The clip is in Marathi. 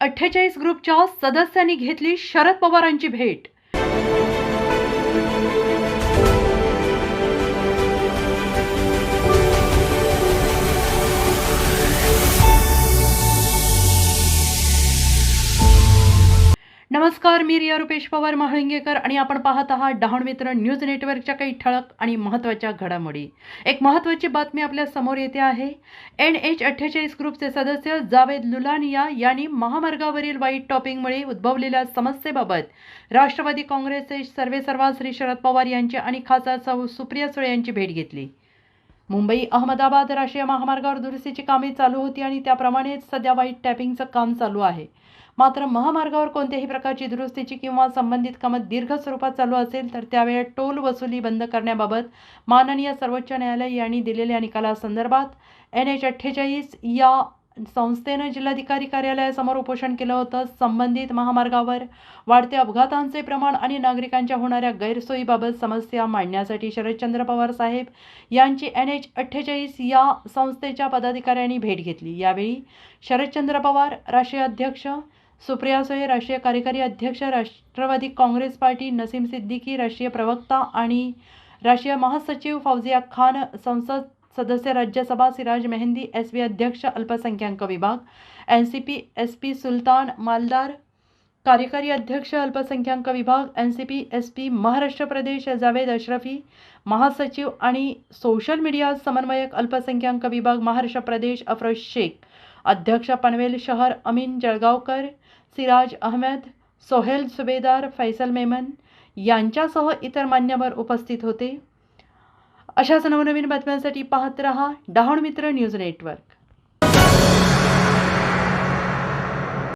अठ्ठेचाळीस ग्रुपच्या सदस्यांनी घेतली शरद पवारांची भेट. नमस्कार मी रिया रुपेश पवार महाळिंगेकर आणि आपण पाहत आहात डहाण मित्र न्यूज नेटवर्कच्या काही ठळक आणि महत्त्वाच्या घडामोडी. एक महत्त्वाची बातमी आपल्यासमोर येते आहे. एन एच अठ्ठेचाळीस ग्रुपचे सदस्य जावेद लुलानिया यांनी महामार्गावरील वाईट टॉपिंगमुळे उद्भवलेल्या समस्येबाबत राष्ट्रवादी काँग्रेसचे सर्वेसर्वा श्री शरद पवार यांची आणि खासदार सौ सुप्रिया सुळे यांची भेट घेतली. मुंबई अहमदाबाद राष्ट्रीय महामार्गावर दुरुस्तीची कामे चालू होती आणि त्याप्रमाणेच सध्या वाईट टॅपिंगचं काम चालू आहे. मात्र महामार्गावर कोणत्याही प्रकारची दुरुस्तीची किंवा संबंधित कामं दीर्घ स्वरूपात चालू असेल तर त्यावेळेत टोल वसुली बंद करण्याबाबत माननीय सर्वोच्च न्यायालय यांनी दिलेल्या निकालासंदर्भात एन एच अठ्ठेचाळीस या संस्थेनं जिल्हाधिकारी कार्यालयासमोर उपोषण केलं होतं. संबंधित महामार्गावर वाढत्या अपघातांचे प्रमाण आणि नागरिकांच्या होणाऱ्या गैरसोयीबाबत समस्या मांडण्यासाठी शरदचंद्र पवार साहेब यांची एन एच अठ्ठेचाळीस या संस्थेच्या पदाधिकाऱ्यांनी भेट घेतली. यावेळी शरदचंद्र पवार राष्ट्रीय अध्यक्ष सुप्रिया सुळे राष्ट्रीय कार्यकारी अध्यक्ष राष्ट्रवादी काँग्रेस पार्टी नसीम सिद्दीकी राष्ट्रीय प्रवक्ता आणि राष्ट्रीय महासचिव फौजिया खान संसद सदस्य राज्यसभा सिराज मेहंदी एस बी अध्यक्ष अल्पसंख्याक विभाग N C P S P Sultan Maldar कार्यकारी अध्यक्ष अल्पसंख्याक विभाग N C P S P Maharashtra प्रदेश जावेद अशरफी महासचिव आणि सोशल मीडिया समन्वयक अल्पसंख्याक विभाग महाराष्ट्र प्रदेश अफरोज शेख अध्यक्ष पनवेल शहर अमीन जळगावकर सिराज अहमद सोहेल सुबेदार फैसल मेमन यांच्यासह इतर मान्यवर उपस्थित होते. अशाच नवनवीन बातम्यांसाठी पाहत रहा डहाणू मित्र न्यूज नेटवर्क.